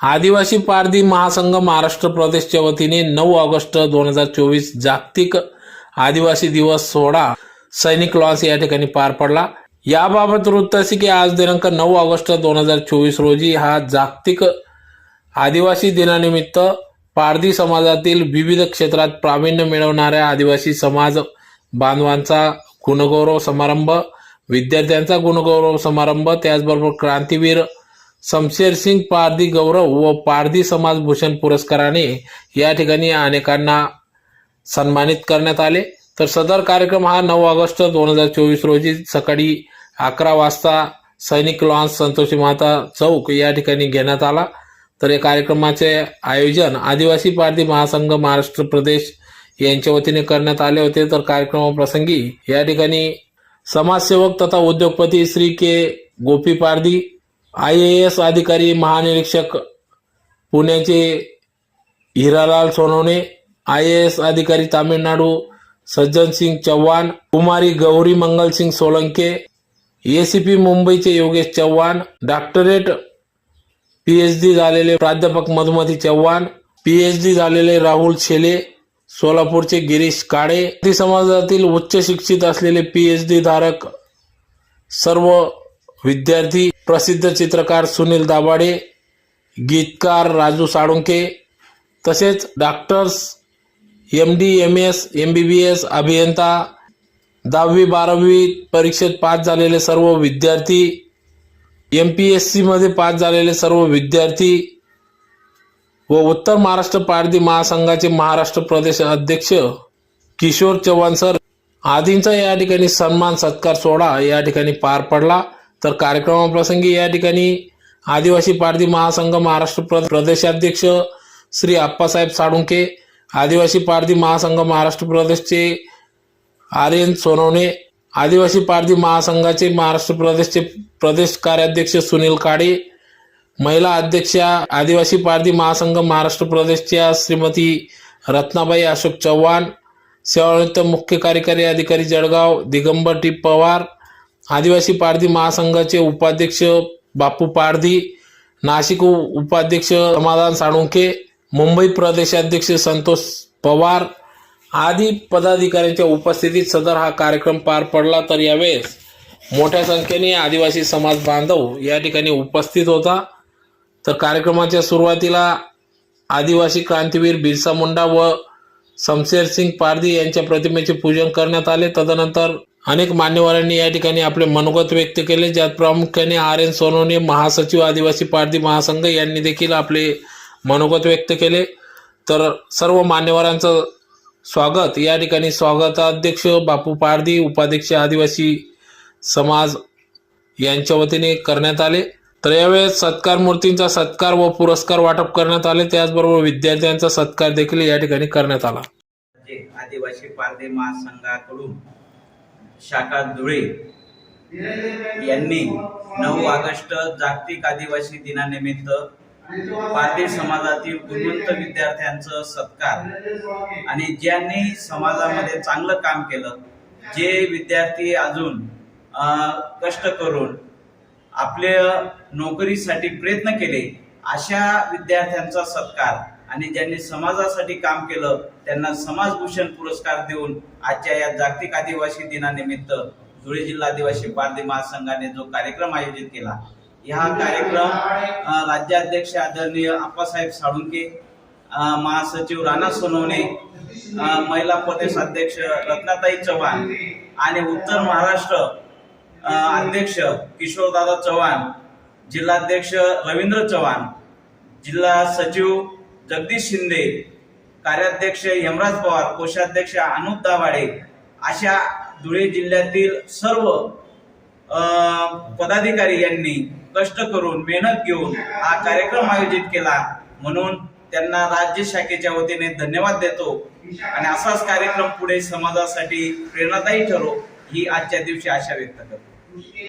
आदिवासी पारधी महासंघ महाराष्ट्र प्रदेशच्या वतीने नऊ ऑगस्ट दोन हजार चोवीस जागतिक आदिवासी दिवस सोहळा सैनिक लॉन्स या ठिकाणी पार पडला. याबाबत वृत्त असे की आज दिनांक नऊ ऑगस्ट दोन हजार चोवीस रोजी हा जागतिक आदिवासी दिनानिमित्त पारधी समाजातील विविध क्षेत्रात प्रावीण्य मिळवणाऱ्या आदिवासी समाज बांधवांचा गुणगौरव समारंभ विद्यार्थ्यांचा गुणगौरव समारंभ त्याचबरोबर क्रांतीवीर शमशेरसिंग पारधी गौरव व पारधी समाज भूषण पुरस्काराने या ठिकाणी अनेकांना सन्मानित करण्यात आले. तर सदर कार्यक्रम हा नऊ ऑगस्ट दोन हजार चोवीस रोजी सकाळी अकरा वाजता सैनिक लॉन्स संतोषी माता चौक या ठिकाणी घेण्यात आला. तर या कार्यक्रमाचे आयोजन आदिवासी पारधी महासंघ महाराष्ट्र प्रदेश यांच्या वतीने करण्यात आले होते. तर कार्यक्रमाप्रसंगी या ठिकाणी समाजसेवक तथा उद्योगपती Shri K Gopi Pardhi I A S अधिकारी महानिरीक्षक पुण्याचे Hiralal Sonawane I A S अधिकारी तामिळनाडू सज्जन सिंग चव्हाण कुमारी गौरी मंगल सिंग सोलंके एसीपी मुंबईचे Yogesh Chavan doctorate P H D झालेले प्राध्यापक मधुमती चव्हाण पीएच डी झालेले राहुल शेले सोलापूरचे गिरीश काळे ती समाजातील उच्च शिक्षित असलेले पीएच डी धारक सर्व विद्यार्थी प्रसिद्ध चित्रकार सुनील दाभाडे गीतकार राजू साळुंके तसेच doctors M D M S M B B S अभियंता दहावी बारावी परीक्षेत पास झालेले सर्व विद्यार्थी एम पी एस सीमध्ये पास झालेले सर्व विद्यार्थी व उत्तर महाराष्ट्र पारधी महासंघाचे महाराष्ट्र प्रदेश अध्यक्ष किशोर चव्हाण सर आदींचा या ठिकाणी सन्मान सत्कार सोहळा या ठिकाणी पार पडला. तर कार्यक्रमाप्रसंगी या ठिकाणी आदिवासी पारधी महासंघ महाराष्ट्र प्र- प्रदेशाध्यक्ष श्री आप्पासाहेब साळुंके आदिवासी पारधी महासंघ महाराष्ट्र प्रदेशचे आर्यन सोनवणे आदिवासी पारधी महासंघाचे महाराष्ट्र प्रदेशचे प्रदेश कार्याध्यक्ष सुनील काळे महिला अध्यक्षा आदिवासी पारधी महासंघ महाराष्ट्र प्रदेशच्या श्रीमती रत्नाबाई अशोक चव्हाण सेवानिवृत्त मुख्य कार्यकारी अधिकारी जळगाव दिगंबर टी पवार आदिवासी पारधी महासंघाचे उपाध्यक्ष बापू पारधी नाशिक उपाध्यक्ष समाधान साळुंके मुंबई प्रदेशाध्यक्ष संतोष पवार आदी पदाधिकाऱ्यांच्या उपस्थितीत सदर हा कार्यक्रम पार पडला. तर यावेळेस मोठ्या संख्येने आदिवासी समाज बांधव या ठिकाणी उपस्थित होता. तर कार्यक्रमाच्या सुरुवातीला आदिवासी क्रांतीवीर बिरसा मुंडा व शमशेर सिंग पारधी यांच्या प्रतिमेचे पूजन करण्यात आले. तदनंतर अनेक मान्यवरांनी या ठिकाणी आपले मनोगत व्यक्त केले. ज्यात प्रामुख्याने आर एन सोनवणे महासचिव आदिवासी पारधी महासंघ यांनी देखील आपले मनोगत व्यक्त केले. तर सर्व मान्यवरांचं स्वागत. या ठिकाणी स्वागताध्यक्ष बापू पारधी उपाध्यक्ष आदिवासी समाज यांच्या वतीने करण्यात आले. तर यावेळेस सत्कार मूर्तींचा सत्कार व पुरस्कार वाटप करण्यात आले. त्याचबरोबर विद्यार्थ्यांचा सत्कार देखील या ठिकाणी करण्यात आला. आदिवासी पारधी महासंघाकडून शाखा धुळे यांनी नऊ ऑगस्ट जागतिक आदिवासी दिनानिमित्त पारधी समाजातील गुणवंत विद्यार्थ्यांचं सत्कार आणि ज्यांनी समाजामध्ये चांगलं काम केलं जे विद्यार्थी अजून अं, कष्ट करून आपल्या नोकरीसाठी प्रयत्न केले अशा विद्यार्थ्यांचा सत्कार आणि ज्यांनी समाजासाठी काम केलं त्यांना समाजभूषण पुरस्कार देऊन आजच्या या जागतिक आदिवासी दिनानिमित्त धुळे जिल्हा आदिवासी पारधी महासंघाने जो कार्यक्रम आयोजित केला हा कार्यक्रम राज्याध्यक्ष आदरणीय आप्पासाहेब साळुंके महासचिव राणा सोनवणे महिला प्रदेश अध्यक्ष रत्नाताई चव्हाण आणि उत्तर महाराष्ट्र अध्यक्ष किशोरदादा चव्हाण जिल्हाध्यक्ष रवींद्र चव्हाण जिल्हा सचिव जगदीश शिंदे कार्याध्यक्ष यमराज पवार कोषाध्यक्ष अनुप दाभाडे अशा धुळे जिल्ह्यातील सर्व पदाधिकारी यांनी कष्ट करून मेहनत घेऊन हा कार्यक्रम आयोजित केला. म्हणून त्यांना राज्य शाखेच्या वतीने धन्यवाद देतो. आणि असाच कार्यक्रम पुढे समाजासाठी प्रेरणादायी ठरो ही आजच्या दिवशी आशा व्यक्त करतो.